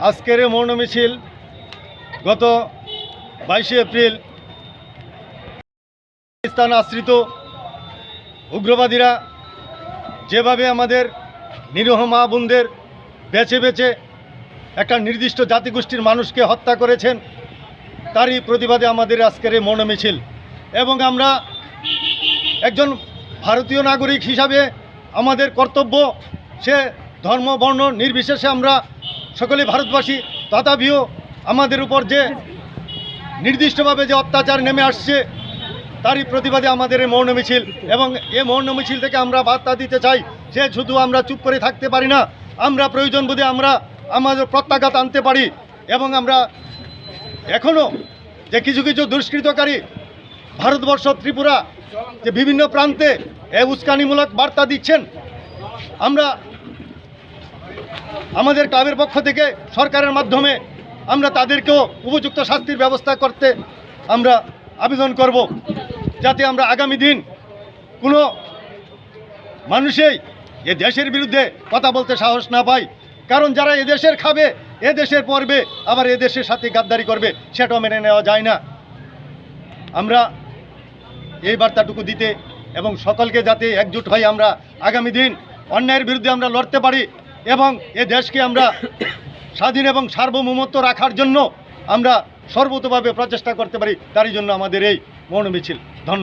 আজকের এই মৌন মিছিল গত বাইশে এপ্রিল পাকিস্তান আশ্রিত উগ্রবাদীরা যেভাবে আমাদের নিরীহ মা বোনদের বেছে বেছে একটা নির্দিষ্ট জাতিগোষ্ঠীর মানুষকে হত্যা করেছেন, তারই প্রতিবাদে আমাদের আজকের এই মৌন মিছিল এবং আমরা একজন ভারতীয় নাগরিক হিসাবে আমাদের কর্তব্য, সে ধর্ম, বর্ণ নির্বিশেষে আমরা সকলে ভারতবাসী, তথাপিও আমাদের উপর যে নির্দিষ্টভাবে যে অত্যাচার নেমে আসছে, তারই প্রতিবাদে আমাদের এই মৌন মিছিল এবং এই মৌন মিছিল থেকে আমরা বার্তা দিতে চাই যে শুধু আমরা চুপ করে থাকতে পারি না, আমরা প্রয়োজন বোধে আমরা আমাদের প্রত্যাঘাত আনতে পারি এবং আমরা এখনও যে কিছু কিছু দুষ্কৃতকারী ভারতবর্ষ, ত্রিপুরা, যে বিভিন্ন প্রান্তে এ উস্কানিমূলক বার্তা দিচ্ছেন, আমরা আমাদের ক্লাবের পক্ষ থেকে সরকারের মাধ্যমে আমরা তাদেরকেও উপযুক্ত শাস্তির ব্যবস্থা করতে আমরা আবেদন করব, যাতে আমরা আগামী দিন কোনো মানুষেই এ দেশের বিরুদ্ধে কথা বলতে সাহস না পায় কারণ যারা এদেশের খাবে, এ দেশের পড়বে, আবার এ দেশের সাথে গাদ্দারি করবে, সেটাও মেনে নেওয়া যায় না। আমরা এই বার্তাটুকু দিতে এবং সকলকে যাতে একজুট হয়ে আমরা আগামী দিন অন্যায়ের বিরুদ্ধে আমরা লড়তে পারি এবং এ দেশকে আমরা স্বাধীন এবং সার্বভৌমত্ব রাখার জন্য আমরা সর্বতভাবে প্রচেষ্টা করতে পারি, তারই জন্য আমাদের এই মৌন মিছিল ধন্যবাদ।